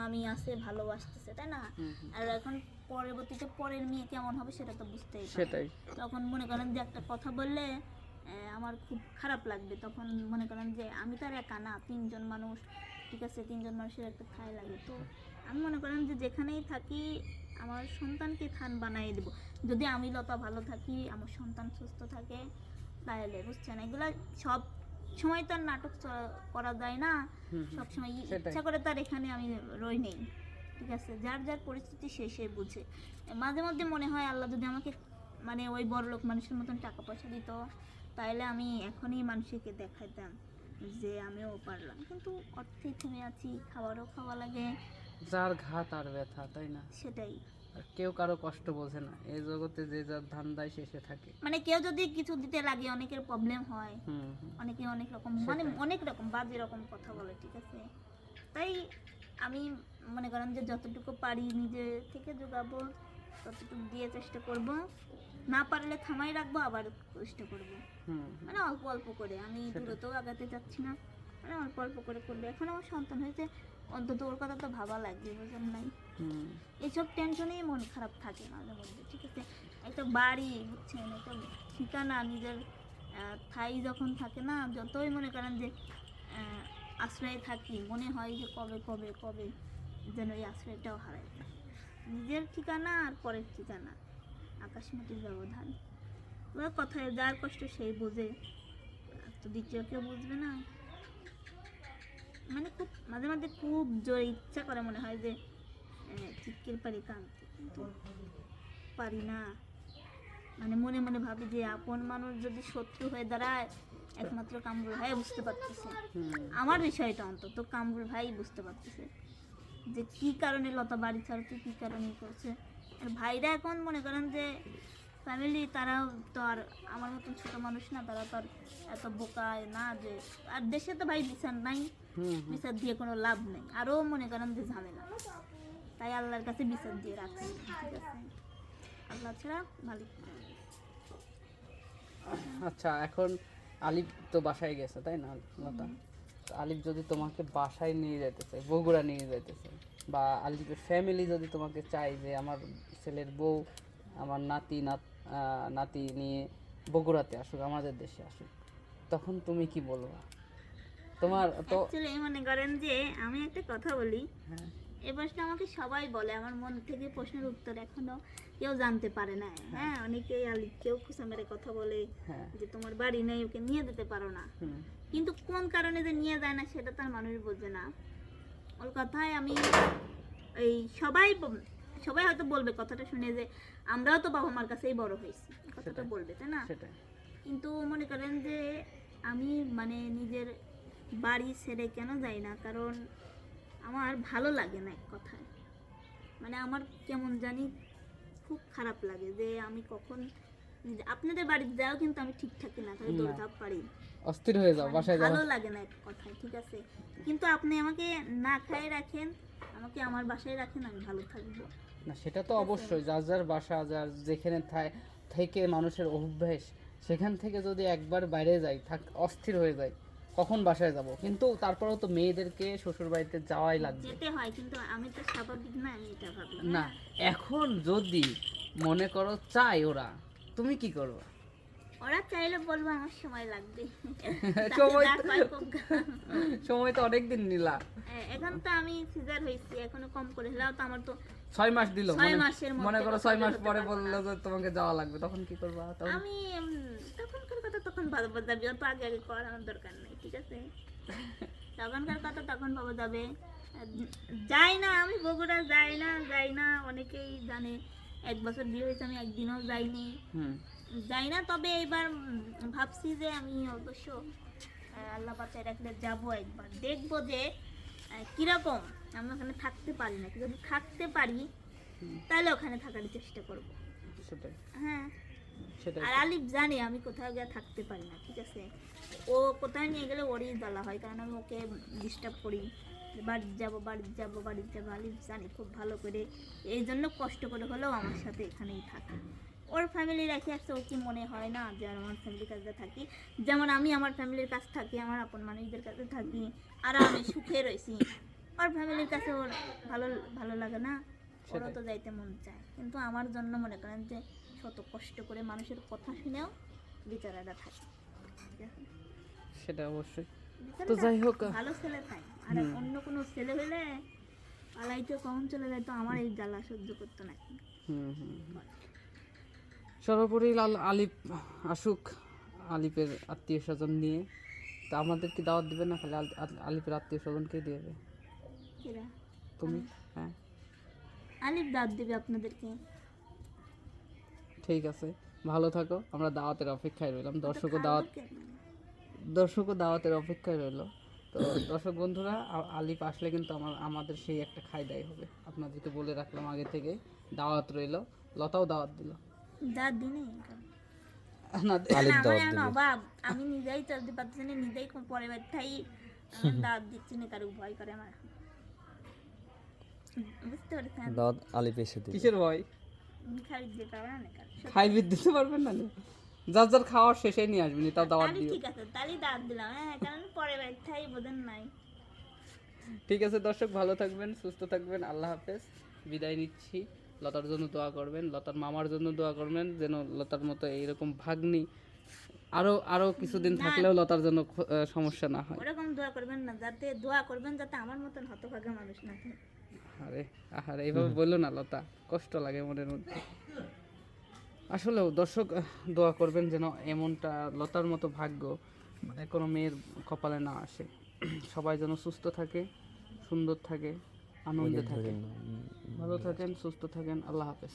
মামি আছে ভালোবাসতেছে তাই না। আর এখন পরবর্তীতে পরের মেয়ে কেমন হবে সেটা তো বুঝতেই সেটাই। তখন মনে করেন যে একটা কথা বললে আমার খুব খারাপ লাগবে। তখন মনে করেন যে আমি তো আর একা না তিনজন মানুষ ঠিক আছে তিনজন মানুষের একটা ঠাই লাগে। তো আমি মনে করেন যে যেখানেই থাকি আমার সন্তানকে থান বানিয়ে দেবো। যদি আমি লতা ভালো থাকি আমার সন্তান সুস্থ থাকে তাহলে বুঝছেন? এগুলো সব সময় তো আর নাটক করা যায় না। হুম, হুম। সব সময় সেটাই। ইচ্ছা করে তার এখানে আমি রই নেই। ঠিক আছে? যার যার পরিস্থিতি সে সে বুঝে। মাঝে মধ্যে মনে হয় আল্লাহ যদি আমাকে মানে ওই বড় লোক মানুষের মতন টাকা পয়সা দিত তাহলে আমি এখনই মানুষকে দেখাইতাম যে আমিও পারলাম। কিন্তু অর্থে থেমে আছি খাবারও খাওয়া লাগে। যার ঘা তার ব্যথা তাই না? সেটাই। আর কেউ কারও কষ্ট বোঝে না। এই জগতে যে যার ধান দেয় সে সে থাকে। মানে কেউ যদি কিছু দিতে লাগে অনেকের প্রবলেম হয়। অনেকে অনেক রকম মানে অনেক রকম বাজে রকম কথা বলে ঠিক আছে? তাই আমি মনে করেন যে যতটুকু পারি নিজে থেকে যোগাবো ততটুকু দিয়ে চেষ্টা করব। না পারলে থামাই রাখব আবার চেষ্টা করব। মানে অল্প অল্প করে। আমি। দূরতেও আগাতে চাচ্ছি না। মানে অল্প অল্প করে করলে এখন আমার সন্তান হয়েছে অন্তত ওর কথা তো ভাবা লাগবে বুঝেন নাই। এইসব টেনশনেই মন খারাপ থাকে মাঝে মধ্যে ঠিক আছে? একটা বাড়ি বুঝছেন? একটা ঠিকানা নিজের ঠাই যখন থাকে না যতই মনে করেন যে আশ্রয়ে থাকি মনে হয় যে কবে কবে কবে যেন এই আশ্রয়টাও হারাই যায়। নিজের ঠিকানা আর পরের ঠিকানা আকাশ মাটির ব্যবধান। ওরা কথায় যার কষ্ট সেই বোঝে আর তো দ্বিতীয় কেউ বুঝবে না। মাঝে মাঝে খুব জোরে ইচ্ছা করে মনে হয় যে চিৎকির পারি কাঁদতে কিন্তু পারি না। মানে মনে মনে ভাবি যে আপন মানুষ যদি শত্রু হয়ে দাঁড়ায় একমাত্র কামরুল ভাই বুঝতে পারতেছে। আমার বিষয়টা অন্তত কামরুল ভাই বুঝতে পারতেছে যে কি কারণে লতা বাড়ি ছাড়ছে কি কারণে করছে। আর ভাইরা এখন মনে করেন যে ফ্যামিলি তারাও তো আর আমার মতন ছোট মানুষ না তারা তো আর এত বোকায় না যে আর দেশে তো ভাই বিচার নাই। বিচার দিয়ে কোনো লাভ নেই। আরও মনে করেন যে ঝামেলা। তাই আল্লাহর কাছে বিচার দিয়ে রাখছি। ঠিক আছে? আল্লাহ ছাড়া মালিক আচ্ছা এখন আলিফ তো বাসায় গেছে তাই না? লতা? আলিফ যদি তোমাকে বাসায় নিয়ে যেতেছে বগুড়া নিয়ে যেতেছে বা আলিফের ফ্যামিলি যদি তোমাকে চায় যে আমার ছেলের বউ আমার নাতি নাত নাতি নিয়ে বগুড়াতে আসুক আমাদের দেশে আসুক তখন তুমি কি বলবা? তোমার তো অ্যাকচুয়ালি মনে করেন যে আমি একটা কথা বলি। হ্যাঁ। এ প্রশ্ন আমাকে সবাই বলে আমার মন থেকে প্রশ্নের উত্তর এখনও কেউ জানতে পারে না। হ্যাঁ। অনেকেই আলি কেউ খুশা মেরে কথা বলে হ্যাঁ। যে তোমার বাড়ি নেই ওকে নিয়ে যেতে পারো না। কিন্তু কোন কারণে যে নিয়ে যায় না সেটা তার মানুষ বোঝে না। ওর কথায় আমি এই সবাই সবাই হয়তো বলবে কথাটা শুনে যে আমরাও তো বাবা মার কাছেই বড় হয়েছি কথাটা বলবে তাই না? কিন্তু মনে করেন যে আমি মানে নিজের বাড়ি ছেড়ে কেন যাই না? কারণ আমার ভালো লাগে না এক কথায়। মানে আমার কেমন জানি খুব খারাপ লাগে যে আমি কখন আপনাদের বাড়িতে যাও কিন্তু আমি ঠিক থাকি না তাহলে না। দৌড়াপ পারি। অস্থির হয়ে যাও মানে বাসায় যাও ভালো লাগে না এক কথায় ঠিক আছে? কিন্তু আপনি আমাকে না খাই রাখেন আমাকে আমার বাসায় রাখেন আমি ভালো থাকব। না সেটা তো অবশ্যই। যার যার বাসা যার যেখানে থেকে মানুষের অভ্যেস সেখান থেকে যদি একবার বাইরে যাই থাক অস্থির হয়ে যায় কখন বাসায় যাব? কিন্তু তারপরেও তো মেয়েদেরকে শ্বশুর বাড়িতে যাওয়াই লাগবে। যেতে হয় কিন্তু আমি তো স্বাভাবিক না এটা ভাবি না এখন যদি মনে করো চাই ওরা তুমি কি করবে? ওরা চাইলে বলব আমার সময় লাগবে। সময় যা তো- কয় হোক। সময় তো অনেক দিন নিলা এখন তো আমি সিজার হয়েছি এখনও কম করে হলেও তো আমার তো ছয় মাস দিল ছয় মনে- মাসের মনে করো ছয় মাস পরে বলল যে তোমাকে যাওয়া লাগবে তখন কি করবা আমি উম, তখনকার কথা তখন অত আগে আগে করার দরকার নেই ঠিক আছে? তখনকার কথা তখন ভাবা যাবে। যাই না আমি বগুড়া যাই না যাই না অনেকেই জানে এক বছর বিয়ে হয়েছে আমি একদিনও যাইনি। হুম। যাই না তবে এবার ভাবছি যে আমি অবশ্য আল্লাহ বাচ্চায় রাখলে যাব একবার। দেখব যে কীরকম। আমি ওখানে থাকতে পারি না। যদি থাকতে পারি তাহলে ওখানে থাকার চেষ্টা করব। হ্যাঁ। আর আলিফ জানে আমি কোথাও গিয়ে থাকতে পারি না ঠিক আছে? ও কোথায় নিয়ে গেলে ওরই জ্বালা হয় কারণ আমি ওকে ডিস্টার্ব করি। বাড়ি যাব বাড়িতে যাব বাড়িতে যাব। আলিফ জানি খুব ভালো করে। এই জন্য কষ্ট করে হলেও আমার সাথে এখানেই থাকে। ওর ফ্যামিলির রেখে আসছে ও কি মনে হয় না যে আমার ফ্যামিলির কাছে থাকি? যেমন আমি আমার ফ্যামিলির কাছে থাকি আমার আপন মানুষদের কাছে থাকি আর আমি সুখে রয়েছি। ওর ফ্যামিলির কাছে ওর ভালো ভালো লাগে না ওরও তো যাইতে মন চায়। কিন্তু আমার জন্য মনে করেন যে শত কষ্ট করে মানুষের কথা শুনেও বিচারাটা থাকে। সেটা অবশ্যই। তো যাই হোক ভালো ছেলে তাই। আর অন্য কোনো ছেলে হলে পালাইতে কখন চলে যায় তো আমার এই জ্বালা সহ্য করতো না। হুম হুম। সর্বোপরি লাল আলিপ আসুক আলিপের আত্মীয় স্বজন নিয়ে। তা আমাদের কি দাওয়াত দেবে না খালি আল- আল- আলিপের আত্মীয় স্বজনকেই দেবে? তুমি? হ্যাঁ। আলিফ দাঁত দেবে আপনাদেরকে। ঠিক আছে। ভালো থাকো। আমরা দাওয়াতের অপেক্ষায় রইলাম। দর্শকও দাওয়াত? দর্শকও দাওয়াতের অপেক্ষায় রইল। তো দর্শক বন্ধুরা আলিপ আসলে কিন্তু আমার আমাদের সেই একটা খাই দায় হবে। আপনাদেরকে বলে রাখলাম আগে থেকে দাওয়াত রইল। লতাও দাওয়াত দিল। আমি নিজেই চলতে পারতেছি না নিজেই পরে দাঁত দিচ্ছি না কারও ভয় করে আমার। বুঝতে পারছেন? কিসের ভয়? খাই দিতে পারবে না কারও দিতে পারবেন না যার যার খাওয়ার শেষে নিয়ে আসবেন তাও দাওয়াত দিও। ঠিক আছে দাঁত দিলাম। হ্যাঁ কারণ পরে বোধন নাই। ঠিক আছে দর্শক ভালো থাকবেন সুস্থ থাকবেন আল্লাহ হাফেজ। বিদায় নিচ্ছি। লতার জন্য দোয়া করবেন লতার মামার জন্য দোয়া করবেন যেন লতার মতো এইরকম ভাগ্নি আরও আরও কিছুদিন থাকলেও লতার জন্য সমস্যা না হয়। ওরকম দোয়া করবেন না যাতে দোয়া করবেন যাতে আমার মতন হতভাগা মানুষ না থাকে। আরে আহারে এইভাবে বলল না লতা কষ্ট লাগে মনের মধ্যে। আসলেও দর্শক দোয়া করবেন যেন এমনটা লতার মতো ভাগ্য মানে কোনো মেয়ের কপালে না আসে। সবাই যেন সুস্থ থাকে সুন্দর থাকে। আনন্দে থাকেন। ভালো থাকেন সুস্থ থাকেন। আল্লাহ হাফেজ।